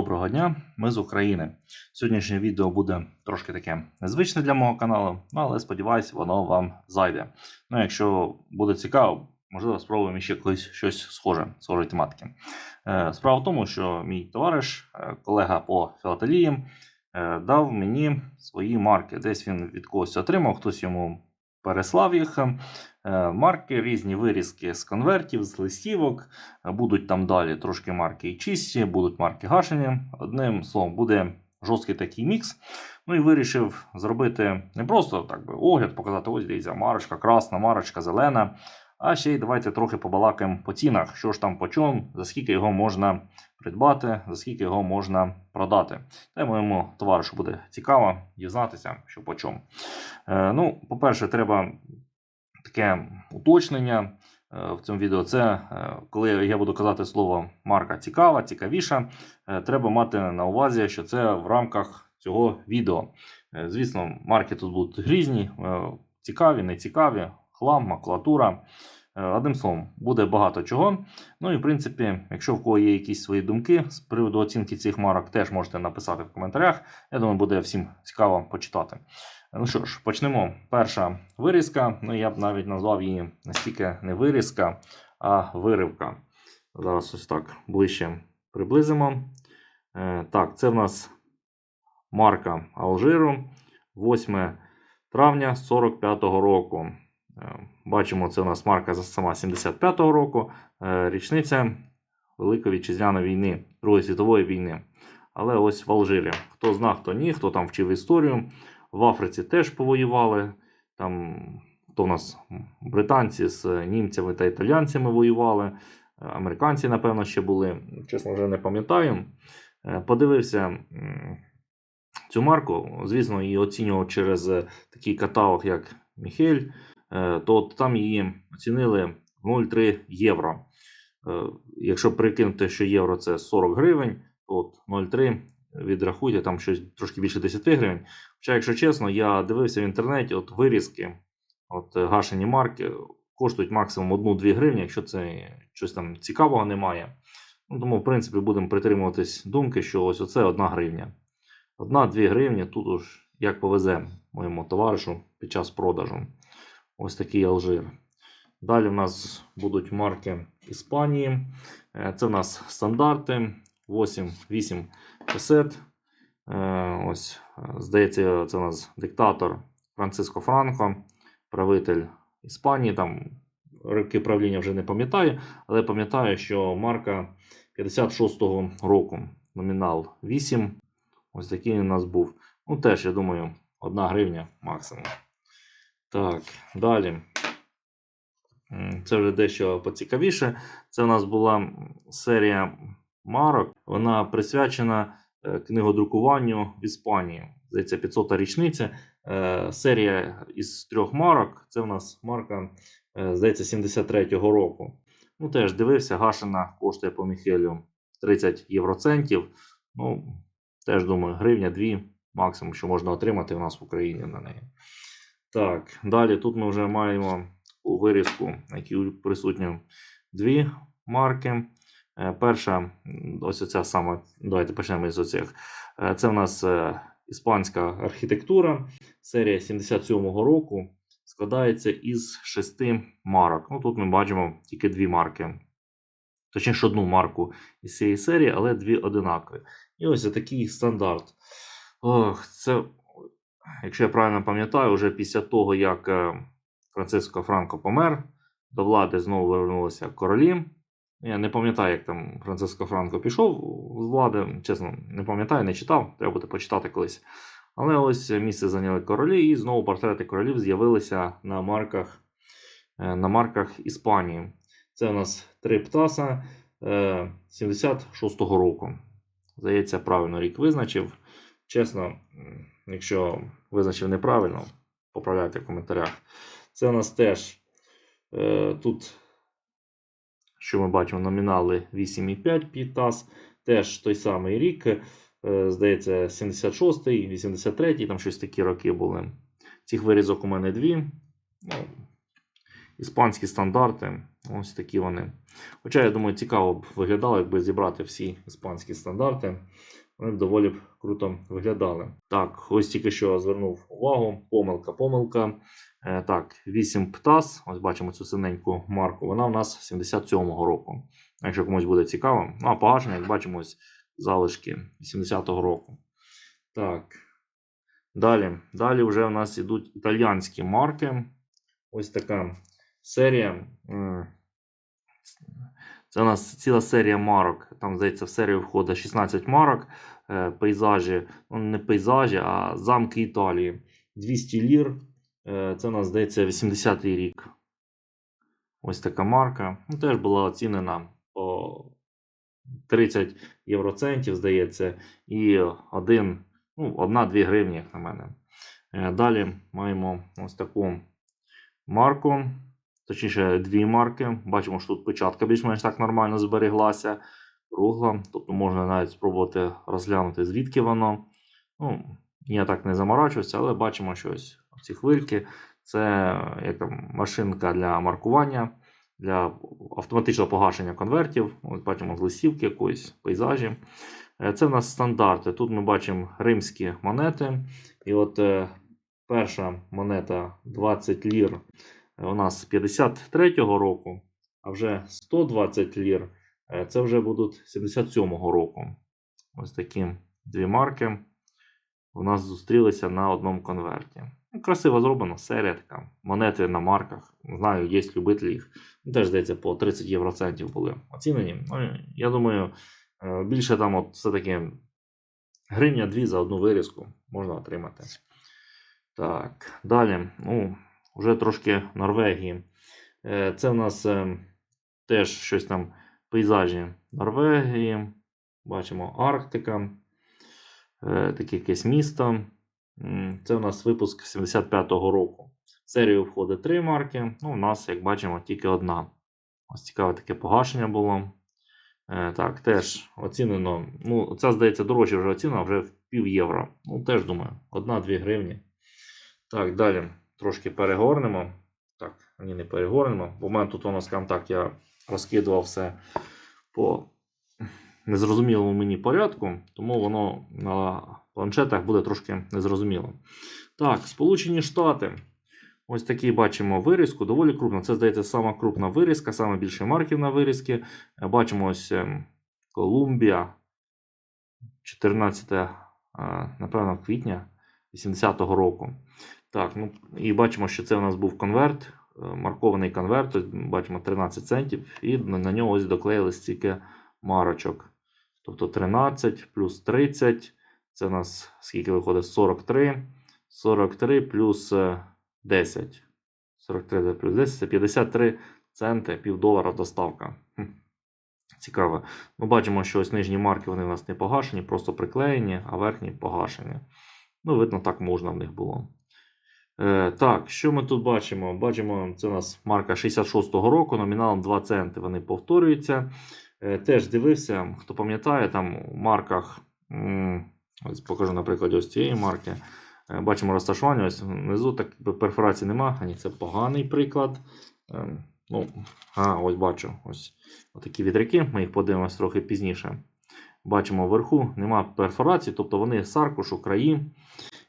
доброго дня, ми з України. Сьогоднішнє відео буде трошки таке незвичне для мого каналу, ну, але сподіваюся, воно вам зайде. Ну, якщо буде цікаво, можливо, спробуємо ще колись щось схоже, схожої тематики. Е, Справа в тому, що мій товариш, е, колега по філателії, е, дав мені свої марки. Десь він від когось отримав, хтось йому переслав їх. Е, Марки, різні вирізки з конвертів, з листівок. Е, Будуть там далі трошки марки і чисті, будуть марки гашені. Одним словом, буде жорсткий такий мікс. Ну і вирішив зробити не просто так би огляд, показати, ось дивіться, марочка красна, марочка зелена. А ще й давайте трохи побалакаємо по цінах, що ж там по чому, за скільки його можна придбати, за скільки його можна продати. Та моєму товаришу буде цікаво дізнатися, що по чому. Е, ну, по-перше, треба таке уточнення е, в цьому відео. Це е, коли я буду казати слово марка цікава, цікавіша, е, треба мати на увазі, що це в рамках цього відео. Звісно, марки тут будуть різні, цікаві, нецікаві, хлам, макулатура. Одним словом, буде багато чого. Ну і в принципі, якщо в кого є якісь свої думки з приводу оцінки цих марок, теж можете написати в коментарях. Я думаю, буде всім цікаво почитати. Ну що ж, почнемо. Перша вирізка. Ну я б навіть назвав її настільки не вирізка, а виривка. Зараз ось так ближче приблизимо. Е, так, це в нас марка Алжиру 8 травня 45-го року. Е, Бачимо, це у нас марка сама 75-го року, е, річниця Великої вітчизняної війни, Другої світової війни. Але ось в Алжирі. Хто зна, хто ні, хто там вчив історію. В Африці теж повоювали. Там хто в нас британці з німцями та італійцями воювали. Е, Американці, напевно, ще були. Чесно, вже не пам'ятаю. Е, Подивився цю марку. Звісно, її оцінював через е, такий каталог, як Міхель. То от там її оцінили 0,3 євро. Якщо прикинути, що євро це 40 гривень, то от 0,3 відрахуйте там щось трошки більше 10 гривень. Хоча, якщо чесно, я дивився в інтернеті, от вирізки, от е, гашені марки коштують максимум 1-2 гривні, якщо це щось там цікавого немає. Ну, тому, в принципі, будемо притримуватись думки, що ось оце 1 гривня. 1-2 гривні тут уж як повезе моєму товаришу під час продажу. Ось такий Алжир. Далі в нас будуть марки Іспанії. Е, Це в нас стандарти 8-8 касет. Е, Ось, здається, це у нас диктатор Франциско Франко, правитель Іспанії. Там роки правління вже не пам'ятаю, але пам'ятаю, що марка 56-го року. Номінал 8. Ось такий у нас був. Ну, теж, я думаю, 1 гривня максимум. Так, далі. Це вже дещо поцікавіше. Це у нас була серія марок. Вона присвячена е, книгодрукуванню в Іспанії. Здається, 500 річниця. Е, Серія із трьох марок. Це у нас марка, е, здається, 73-го року. Ну, теж дивився, гашена коштує по Міхелю 30 євроцентів. Ну, теж думаю, гривня 2 максимум, що можна отримати у нас в Україні на неї. Так, далі тут ми вже маємо у вирізку, на якій присутні дві марки. Е, Перша, ось ця сама, давайте почнемо із оцих. Е, Це в нас е, іспанська архітектура, серія 77-го року. Складається із шести марок. Ну, тут ми бачимо тільки дві марки. Точніше, одну марку із цієї серії, але дві одинакові. І ось такий стандарт. Ох, це, якщо я правильно пам'ятаю, вже після того, як Франциско Франко помер, до влади знову вернулися королі. Я не пам'ятаю, як там Франциско Франко пішов з влади. Чесно, не пам'ятаю, не читав, треба буде почитати колись. Але ось місце зайняли королі, і знову портрети королів з'явилися на марках, е, на марках Іспанії. Це у нас три птаса е, 76-го року. Здається, правильно рік визначив. Чесно, якщо визначив неправильно, поправляйте в коментарях. Це у нас теж е, тут, що ми бачимо, номінали 8,5 пітас. Теж той самий рік. Е, здається, 76-й, 83-й, там щось такі роки були. Цих вирізок у мене дві. Ну, іспанські стандарти. Ось такі вони. Хоча, я думаю, цікаво б виглядало, якби зібрати всі іспанські стандарти. Вони доволі б круто виглядали. Так, ось тільки що звернув увагу. Помилка, помилка. Е, так, 8 птас. Ось бачимо цю синеньку марку. Вона у нас 77-го року. Якщо комусь буде цікаво. Ну, а погашення, як бачимо, ось залишки 80-го року. Так. Далі. Далі вже у нас ідуть італіянські марки. Ось така серія. Це у нас ціла серія марок. Там, здається, в серію входить 16 марок. Е, Пейзажі, ну не пейзажі, а замки Італії. 200 лір. Е, Це у нас, здається, 80-й рік. Ось така марка. Ну, теж була оцінена по 30 євроцентів, здається, і один, ну, 1-2 гривні, як на мене. Е, Далі маємо ось таку марку, точніше, дві марки. Бачимо, що тут печатка більш-менш так нормально збереглася, кругла. Тобто можна навіть спробувати розглянути, звідки воно. Ну, я так не заморачуюся, але бачимо, що ось ці хвильки це як там, машинка для маркування, для автоматичного погашення конвертів. Ось бачимо з листівки якоїсь пейзажі. Е, Це в нас стандарти. Тут ми бачимо римські монети. І от е, перша монета 20 лір у нас з 53-го року, а вже 120 лір е, це вже будуть 77-го року. Ось такі дві марки у нас зустрілися на одному конверті. Ну, Красиво зроблено, серія така. Монети на марках. Знаю, є любителі їх. Ну, Теж здається, по 30 євроцентів були оцінені. Ну, я думаю, е, більше там от все-таки гривня 2 за одну вирізку можна отримати. Так, далі. Ну, вже трошки Норвегії. Е, Це в нас е, теж щось там пейзажі Норвегії. Бачимо Арктика, е, таке якесь місто. Це у нас випуск 75-го року. В серію входить три марки. Ну, у нас, як бачимо, тільки одна. Ось цікаве таке погашення було. Так, теж оцінено. Ну, ця, здається, дорожче вже оцінена, вже в пів євро. Ну, теж думаю, 1-2 гривні. Так, далі трошки перегорнемо. Так, ні, не перегорнемо. В мене тут воно, скажімо так, я розкидував все по незрозумілому мені порядку, тому воно на планшетах буде трошки незрозуміло. Так, Сполучені Штати. Ось такий бачимо вирізку, доволі крупна. Це, здається, сама крупна вирізка, саме більше марків на вирізки. Е, Бачимо ось ем, Колумбія 14, е, напевно, квітня 80-го року. Так, ну і бачимо, що це у нас був конверт, е, маркований конверт. Бачимо 13 центів, і на нього ось доклеїли стільки марочок. Тобто 13 плюс 30. Це у нас скільки виходить? 43. 43 плюс е, 10. 43 плюс 10 це 53 центи, півдолара доставка. Цікаво. Ми бачимо, що ось нижні марки вони у нас не погашені, просто приклеєні, а верхні погашені. Ну, видно, так можна в них було. Е, так, що ми тут бачимо? Бачимо, це у нас марка 66-го року, номіналом 2 центи вони повторюються. Е, теж дивився, хто пам'ятає, там у марках, ось покажу на прикладі ось цієї марки. Е, Бачимо розташування, ось внизу так перфорації нема, ані це поганий приклад. Ну, а, ось бачу. Ось такі вітряки, ми їх подивимося трохи пізніше. Бачимо вверху, нема перфорації, тобто вони з аркушу, краї.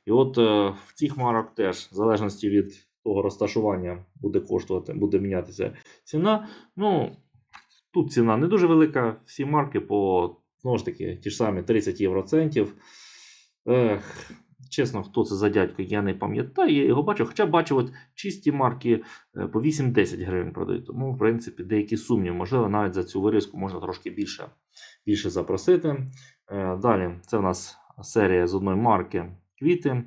І от е, в цих марок теж, в залежності від того розташування, буде коштувати, буде мінятися ціна. Ну, тут ціна не дуже велика, всі марки по знову ж таки, ті ж самі 30 євроцентів. Ех, чесно, хто це за дядько, я не пам'ятаю, я його бачив. Хоча бачив, от чисті марки е, по 8-10 гривень продають. Тому, в принципі, деякі сумніви, можливо, навіть за цю вирізку можна трошки більше, більше запросити. Е, Далі, це в нас серія з одної марки квіти.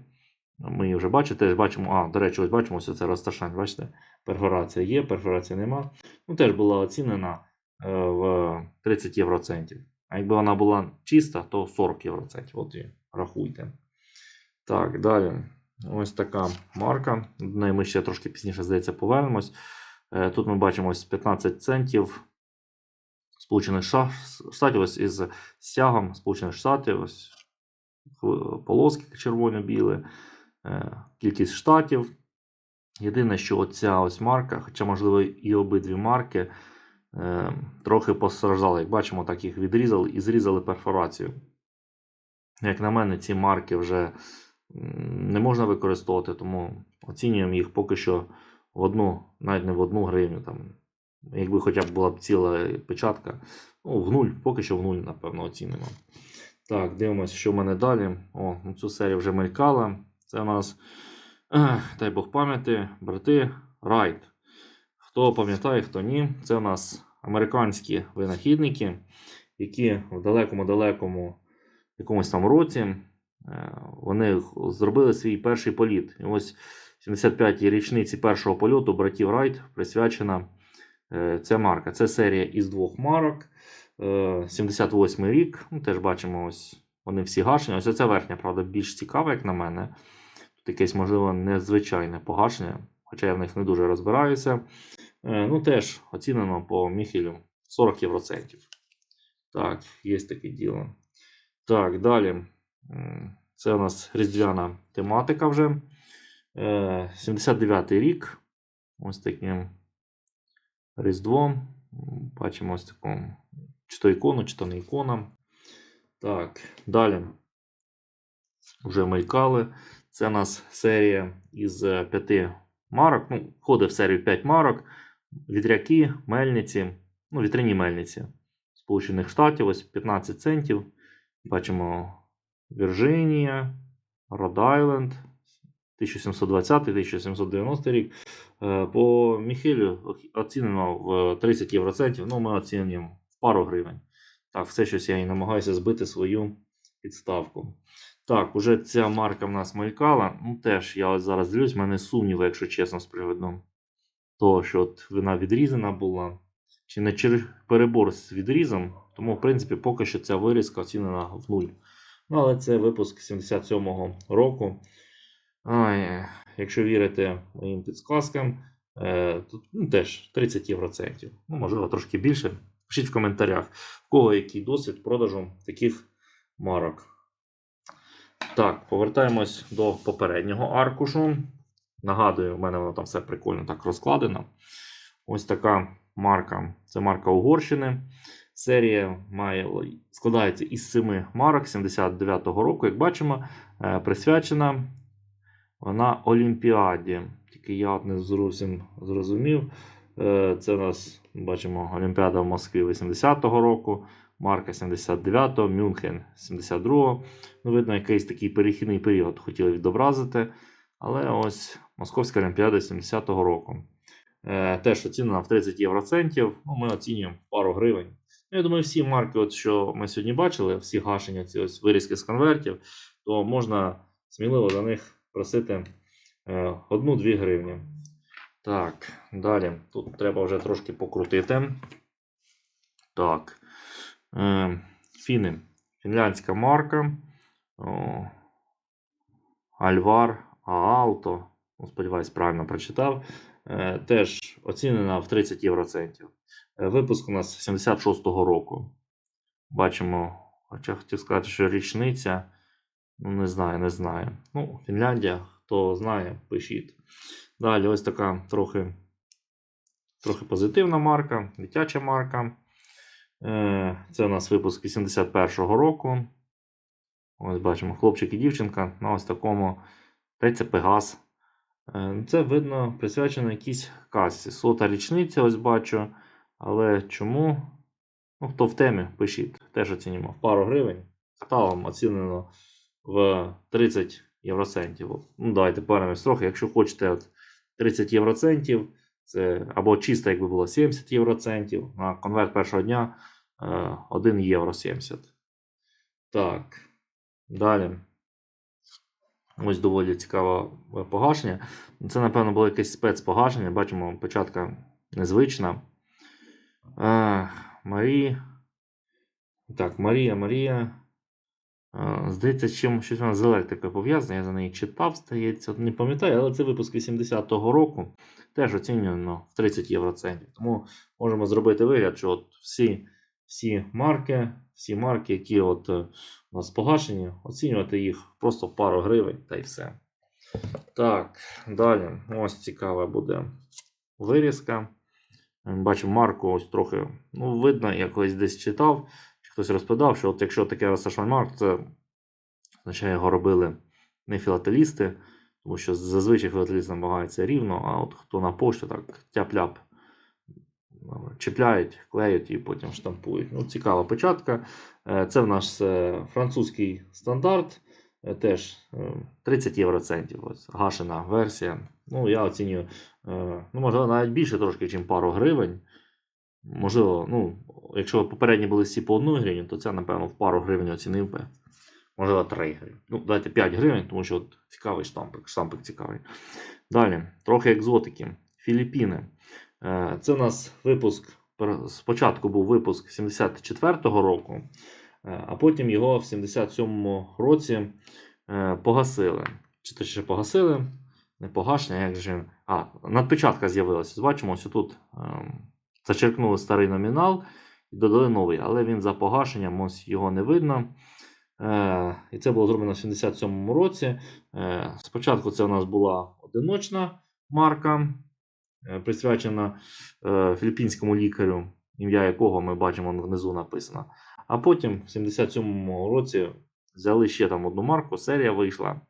Ми вже бачите, бачимо, а, до речі, ось бачимо ось це розташання. Бачите, перфорація є, перфорації нема. Ну, теж була оцінена е, в 30 євроцентів. А якби вона була чиста, то 40 євроцентів. От і рахуйте. Так, далі. Ось така марка. До неї ми ще трошки пізніше, здається, повернемось. Е, Тут ми бачимо ось 15 центів Сполучених Штатів ось із стягом Сполучених Штатів. Ось полоски червоно-білі, е, кількість штатів. Єдине, що оця ось марка, хоча, можливо, і обидві марки, е, трохи постраждали. Як бачимо, так їх відрізали і зрізали перфорацію. Як на мене, ці марки вже не можна використовувати, тому оцінюємо їх поки що в одну, навіть не в одну гривню. Там, якби хоча б була б ціла печатка, ну, в нуль, поки що в нуль, напевно, оцінимо. Так, дивимося, що в мене далі. О, ну, цю серію вже мелькала. Це у нас, дай Бог пам'яті, брати Райт. Хто пам'ятає, хто ні, це у нас американські винахідники, які в далекому-далекому якомусь там році е, вони зробили свій перший політ. І ось 75-й річниці першого польоту братів Райт присвячена е, ця марка. Це серія із двох марок. Е, 78 рік. Ну, теж бачимо, ось вони всі гашені. Ось ця верхня, правда, більш цікава, як на мене. Тут якесь, можливо, незвичайне погашення, хоча я в них не дуже розбираюся. Е, Ну, теж оцінено по Міхелю 40 євроцентів. Так, є таке діло. Так, далі. Це у нас різдвяна тематика вже. Е, 79-й рік. Ось таким Різдво. Бачимо ось таку чи то ікону, чи то не ікона. Так, далі. Вже мелькали. Це у нас серія із е, п'яти марок. Ну, входить в серію 5 марок. Вітряки, мельниці, ну, вітряні мельниці Сполучених Штатів, ось 15 центів. Бачимо Вірджинія, Род-Айленд, 1720-1790 рік. Е, По Міхелю оцінено в 30 євроцентів, ну ми оцінюємо пару гривень. Так, все щось я і намагаюся збити свою підставку. Так, уже ця марка в нас мелькала. Ну теж я зараз дивлюсь, в мене сумніви, якщо чесно, з приводу того, що от вона відрізана була. Чи не перебор з відрізом, тому, в принципі, поки що ця вирізка оцінена в нуль. Ну, але це випуск 77-го року. Ай, якщо вірити моїм підсказкам, е, тут ну, теж 30 євроцентів. Ну, можливо, трошки більше. Пишіть в коментарях, в кого який досвід продажу таких марок. Так, повертаємось до попереднього аркушу. Нагадую, в мене воно там все прикольно так розкладено. Ось така марка. Це марка Угорщини. Серія має, складається із 7 марок 79-го року, як бачимо, е, присвячена вона Олімпіаді. Тільки я не зовсім зрозумів. Е, Це у нас бачимо Олімпіада в Москві 80-го року, Марка 79-го, Мюнхен 72-го. Ну, видно, якийсь такий перехідний період хотіли відобразити. Але ось Московська Олімпіада 70-го року. Е, Теж оцінена в 30 євроцентів. Ну, ми оцінюємо пару гривень. Ну, я думаю, всі марки, от, що ми сьогодні бачили, всі гашення, ці ось вирізки з конвертів, то можна сміливо за них просити е, одну-дві гривні. Так, далі. Тут треба вже трошки покрутити. Так. Е, Фіни. Фінляндська марка. О, Альвар Аалто. Ну, сподіваюсь, правильно прочитав. Е, теж оцінена в 30 євроцентів. Е, Випуск у нас 76-го року. Бачимо, хоча хотів сказати, що річниця. Ну, не знаю, не знаю. Ну, Фінляндія, хто знає, пишіть. Далі, ось така трохи, трохи позитивна марка, дитяча марка. Е, Це у нас випуск 81-го року. Ось бачимо хлопчик і дівчинка на ось такому та це Пегас. Це видно присвячено якійсь касі. Сота річниця, ось бачу. Але чому? Ну, хто в темі, пишіть. Теж оцінюємо в пару гривень. Каталом оцінено в 30 євроцентів. Ну, давайте повернемось трохи. Якщо хочете от 30 євроцентів, це або чисто, якби було 70 євроцентів, на конверт першого дня е, 1 євро 70. Так. Далі. Ось доволі цікаве погашення. Це, напевно, було якесь спецпогашення. Бачимо, початка незвична. А, Марі. Так, Марія, Марія. Здається, чим щось вона з електрикою пов'язана. Я за неї читав, здається, не пам'ятаю, але це випуск 80-го року. Теж оцінювано в 30 євроцентів. Тому можемо зробити вигляд, що от всі, всі марки, всі марки, які от е, у нас погашені, оцінювати їх просто пару гривень та й все. Так, далі. Ось цікава буде вирізка. Бачимо марку, ось трохи ну, видно, я колись десь читав, чи хтось розповідав, що от якщо таке розташування марк, це означає, його робили не філателісти, тому що зазвичай філателіст намагається рівно, а от хто на пошту так тяп-ляп чіпляють, клеють і потім штампують. Ну, цікава початка. Е, Це в нас е, французький стандарт. Е, Теж е, 30 євроцентів. Ось гашена версія. Ну, я оцінюю, ну, можливо, навіть більше трошки, ніж пару гривень. Можливо, ну, якщо попередні були всі по 1 гривню, то це, напевно, в пару гривень оцінив би. Можливо, 3 гривні. Ну, давайте 5 гривень, тому що от цікавий штампик. Штампик цікавий. Далі, трохи екзотики. Філіппіни. Е, Це у нас випуск. Спочатку був випуск 74-го року, е, а потім його в 77-му році е, погасили. Чи точніше погасили? Не погашення, як же. А, надпечатка з'явилася. Бачимо, ось тут ем, зачеркнули старий номінал і додали новий, але він за погашенням, ось його не видно. Е, і це було зроблено в 77-му році. Е, спочатку це у нас була одиночна марка, е, присвячена е, філіппінському лікарю, ім'я якого ми бачимо внизу написано. А потім в 77-му році взяли ще там одну марку, серія вийшла,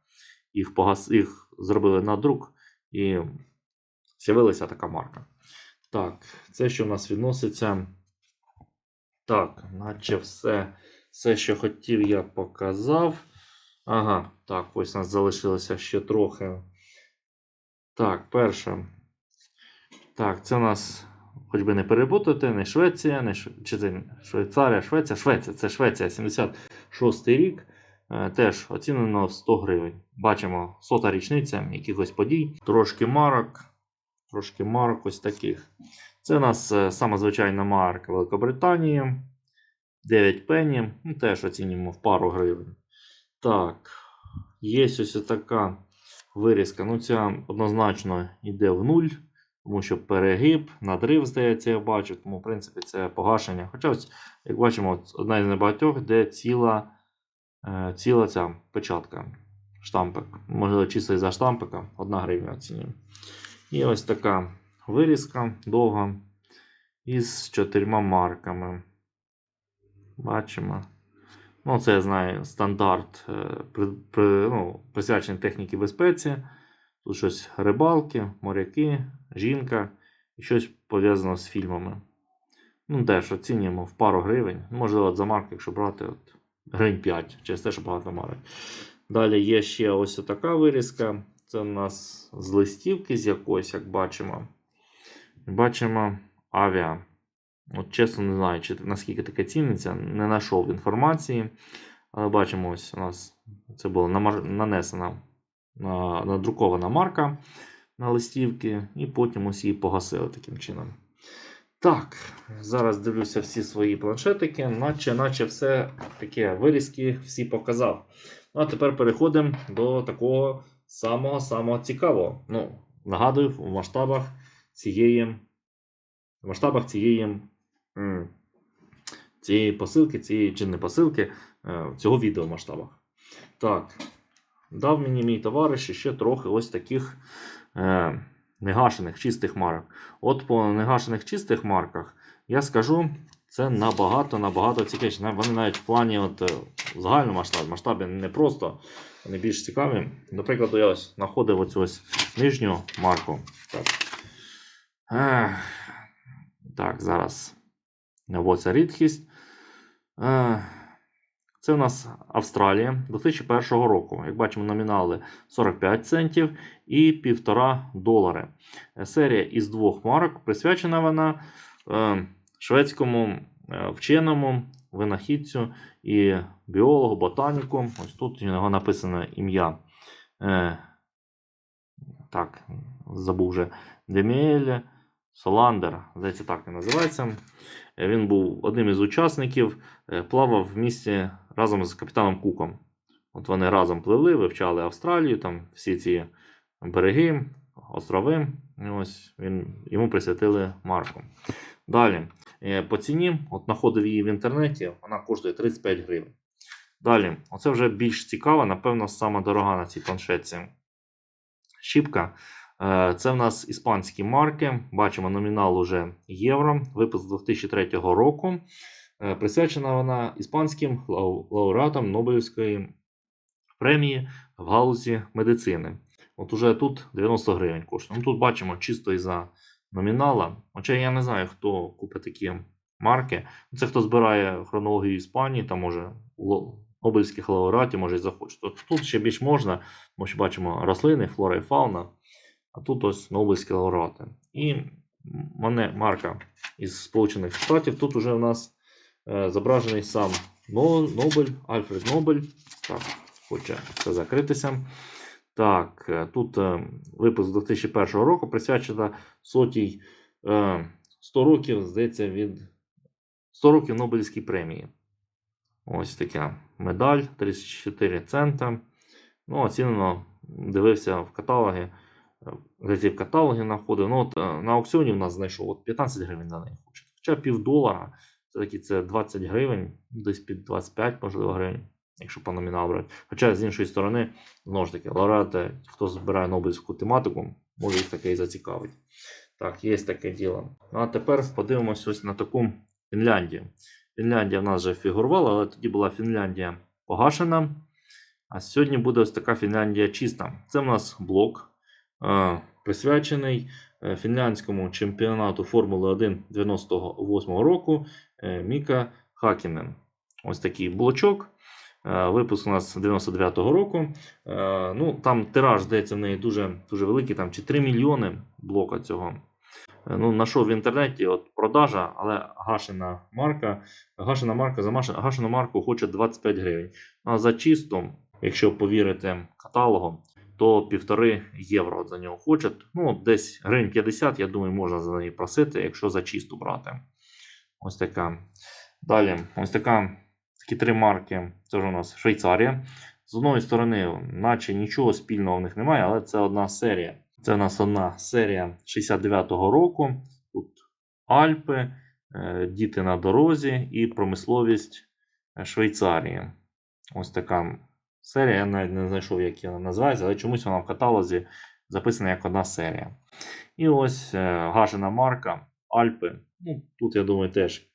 їх, погас... їх зробили на друк і з'явилася така марка. Так, це що в нас відноситься. Так, наче все, все, що хотів, я показав. Ага, так, ось у нас залишилося ще трохи. Так, перше. Так, це у нас, хоч би не перепутати, не Швеція, не Ш... чи це Швейцарія, Швеція, Швеція, це Швеція, 76 й рік. Е, Теж оцінено в 100 гривень. Бачимо сота річниця якихось подій. Трошки марок, трошки марок ось таких. Це у нас е, сама звичайна марка Великобританії. 9 пені. Ну, теж оцінюємо в пару гривень. Так, є ось така вирізка. Ну, ця однозначно йде в нуль, тому що перегиб, надрив, здається, я бачу. Тому, в принципі, це погашення. Хоча, ось, як бачимо, одна із небагатьох, де ціла, е, ціла ця печатка. Штампик. Можливо, чисто із-за штампика. 1 гривня оцінюємо. І ось така вирізка довга із чотирма марками. Бачимо. Ну, це я знаю стандарт е, при, при, ну, присвячений техніці безпеці. Тут щось рибалки, моряки, жінка і щось пов'язано з фільмами. Ну, теж оцінюємо в пару гривень. Можливо, от за марку, якщо брати, от, гривень 5, через те, що багато марок. Далі є ще ось така вирізка. Це у нас з листівки з якоїсь, як бачимо. Бачимо авіа. От чесно не знаю, чи наскільки таке ціниться, не знайшов інформації. Але бачимо, ось у нас це була нанесена на- надрукована марка на листівки, і потім ось її погасили таким чином. Так, зараз дивлюся всі свої планшетики, наче, наче все таке вирізки всі показав. Ну, а тепер переходимо до такого самого-самого цікавого. Ну, нагадую, в масштабах цієї, в масштабах цієї, цієї посилки, цієї чи не посилки, е, цього відео в масштабах. Так, дав мені мій товариш ще трохи ось таких е, негашених чистих марок. От по негашених чистих марках я скажу, це набагато набагато цікавіше. Вони навіть в плані от, загального масштабу, масштабі не просто, вони більш цікаві. До прикладу, я ось знаходив оцю ось нижню марку. Так, Ех, так зараз наводиться рідкість. Це у нас Австралія 2001 року. Як бачимо, номінали 45 центів і 1,5 долари. Е, Серія із двох марок присвячена вона е, шведському е, вченому, винахідцю і біологу, ботаніку. Ось тут у нього написано ім'я. Е, так, забув вже Деміель Соландер, здається, так він називається. Е, Він був одним із учасників, е, плавав в місті разом з капітаном Куком. От вони разом пливли, вивчали Австралію, там всі ці береги, острови. Ось він, йому присвятили марку. Далі, по ціні, от знаходив її в інтернеті, вона коштує 35 гривень. Далі, оце вже більш цікаво, напевно, сама дорога на цій планшетці. щіпка. Е, Це в нас іспанські марки. Бачимо номінал уже євро. Випуск 2003 року. Е, Присвячена вона іспанським лауреатам Нобелівської премії в галузі медицини. От уже тут 90 гривень коштує. Ну, тут бачимо чисто із-за номінала. Хоча я не знаю, хто купить такі марки. Це хто збирає хронологію Іспанії, там може Нобелівських лауреатів, може і захоче. Тут, тут ще більш можна, ми ще бачимо рослини, флора і фауна, а тут ось Нобелівські лауреати. І мене марка із Сполучених Штатів. Тут уже у нас е, зображений сам Нобель, Альфред Нобель. Так, хоче це закритися. Так, е, тут е, випуск 2001 року присвячена сотій е, 100 років, здається, від 100 років Нобелівській премії. Ось така медаль 34 цента. Ну, оцінено, дивився в каталоги. е, Здається, в каталогі знаходив. Ну, от, е, на аукціоні в нас знайшов от 15 гривень за неї хоче. Хоча півдолара, все-таки це 20 гривень, десь під 25, можливо, гривень, якщо по номіналу брати. Хоча, з іншої сторони, знову ж таки, лауреати, хто збирає Нобелівську тематику, може їх таке і зацікавить. Так, є таке діло. Ну, а тепер подивимось ось на таку Фінляндію. Фінляндія в нас вже фігурувала, але тоді була Фінляндія погашена. А сьогодні буде ось така Фінляндія чиста. Це в нас блок, е, присвячений е, фінляндському чемпіонату Формули 1 98 року е, Міка Хакінен. Ось такий блочок. Е, Випуск у нас 99-го року. Е, Ну, там тираж, здається, в неї дуже, дуже великий, там чи 3 мільйони блока цього. Е, Ну, знайшов в інтернеті от продажа, але гашена марка. Гашена марка за гашену марку хоче 25 гривень. А за чисту, якщо повірити каталогу, то півтори євро за нього хочуть. Ну, десь гривень 50, я думаю, можна за неї просити, якщо за чисту брати. Ось така. Далі, ось така, такі три марки. Вже у нас Швейцарія. З одної сторони, наче нічого спільного в них немає, але це одна серія. Це у нас одна серія 69-го року. Тут Альпи, е, діти на дорозі і промисловість е, Швейцарії. Ось така серія. Я навіть не знайшов, як вона називається, але чомусь вона в каталозі записана як одна серія. І ось е, гашена марка Альпи. Ну, тут, я думаю, теж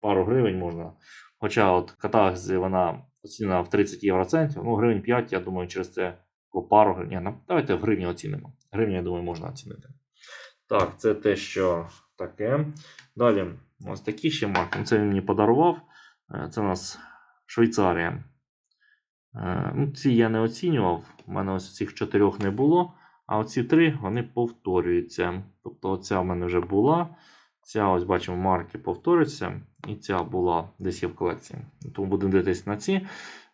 пару гривень можна. Хоча от в вона оцінена в 30 євроцентів, ну гривень 5, я думаю, через це по пару гривень. Ну, давайте в гривні оцінимо. Гривні, я думаю, можна оцінити. Так, це те, що таке. Далі, ось такі ще марки. Це він мені подарував. Е, Це у нас Швейцарія. Е, Ну, ці я не оцінював. У мене ось цих чотирьох не було. А оці три вони повторюються. Тобто, оця в мене вже була. Ця, ось бачимо, марки повторюються. І ця була десь є в колекції. Тому будемо дивитися на ці.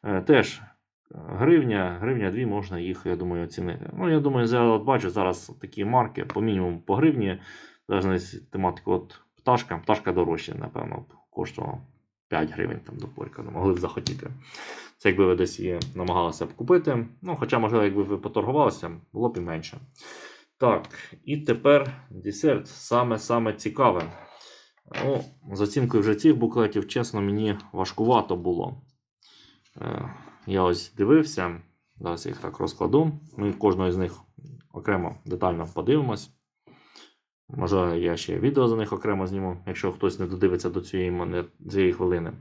Е, Теж гривня, гривня дві можна їх, я думаю, оцінити. Ну, я думаю, от бачу зараз такі марки по мінімуму по гривні. Залежно тематику. От пташка, пташка дорожча, напевно, коштувала 5 гривень там до порка, могли б захотіти. Це якби ви десь її намагалися б купити. Ну, хоча, можливо, якби ви поторгувалися, було б і менше. Так, і тепер десерт саме-саме цікаве. Ну, з оцінкою вже цих буклетів, чесно, мені важкувато було. Е, Я ось дивився. Зараз їх так розкладу. Ми кожного з них окремо детально подивимось. Можливо, я ще відео за них окремо зніму, якщо хтось не додивиться до цієї, моне- цієї хвилини.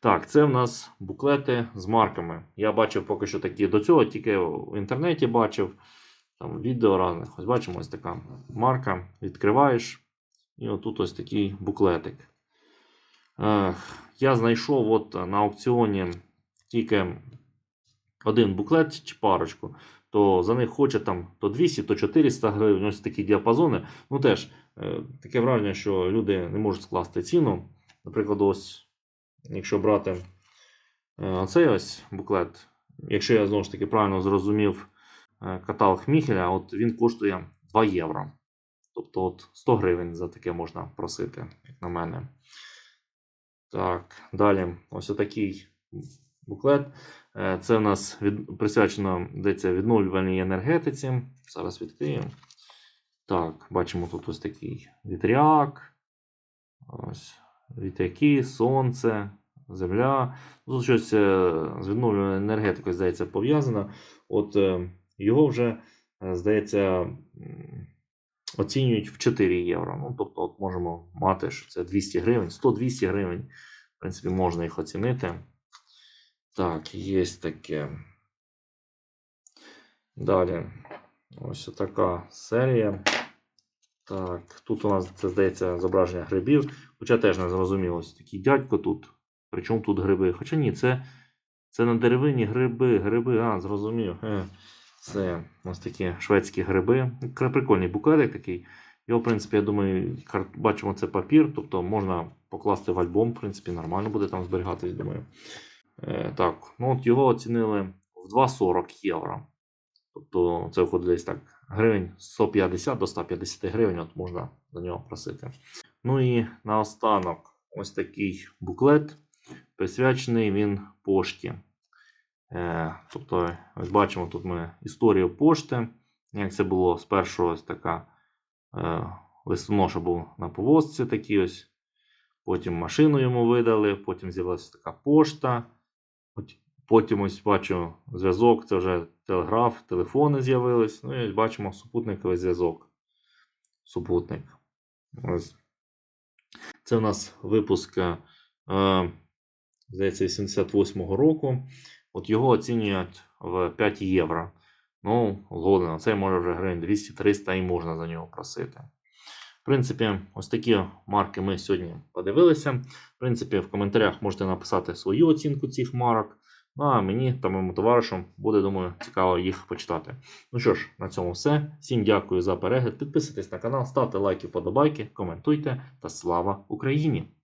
Так, це в нас буклети з марками. Я бачив поки що такі до цього, тільки в інтернеті бачив. Там відео різних. Ось бачимо ось така марка. Відкриваєш. І отут ось такий буклетик. Я знайшов от на аукціоні тільки один буклет чи парочку, то за них хоче там то 200, то 400 гривень, ось такі діапазони. Ну теж е, таке враження, що люди не можуть скласти ціну. Наприклад, ось, якщо брати е, оцей ось буклет, якщо я знову ж таки правильно зрозумів каталог Міхеля, от він коштує 2 євро. Тобто от 100 гривень за таке можна просити, як на мене. Так, далі ось отакий буклет. Е, Це в нас від, присвячено йдеться відновлювальній енергетиці. Зараз відкриємо. Так, бачимо тут ось такий вітряк. Ось вітряки, сонце, земля. Тут щось е, з відновлювальною енергетикою, здається, пов'язано. От е, його вже е, здається, оцінюють в 4 євро. Ну, тобто, от можемо мати, що це 200 гривень, 100-200 гривень. В принципі, можна їх оцінити. Так, є таке. Далі. Ось така серія. Так, тут у нас це здається зображення грибів. Хоча теж не зрозуміло, ось такий дядько тут. Причому тут гриби? Хоча ні, це, це на деревині гриби, гриби, а, зрозумів. Е, Це ось такі шведські гриби. Прикольний букетик такий. Його, в принципі, я думаю, бачимо, це папір, тобто можна покласти в альбом, в принципі, нормально буде там зберігатись, думаю. Е, так, ну от його оцінили в 2,40 євро. Тобто це виходить десь так гривень 150 до 150 гривень, от можна за нього просити. Ну і наостанок ось такий буклет, присвячений він пошті. Е, тобто, ось бачимо тут ми історію пошти. Як це було спершу ось така е, листоноша був на повозці такий ось. Потім машину йому видали, потім з'явилася така пошта. Потім ось бачу зв'язок, це вже телеграф, телефони з'явились. Ну і ось бачимо супутниковий зв'язок. Супутник. Ось. Це у нас випуск, е, здається, 88-го року. От його оцінюють в 5 євро. Ну, згоден, це може вже гривень 200-300 і можна за нього просити. В принципі, ось такі марки ми сьогодні подивилися. В принципі, в коментарях можете написати свою оцінку цих марок. Ну а мені та моєму товаришу буде, думаю, цікаво їх почитати. Ну що ж, на цьому все. Всім дякую за перегляд. Підписуйтесь на канал, ставте лайки, вподобайки, коментуйте та слава Україні!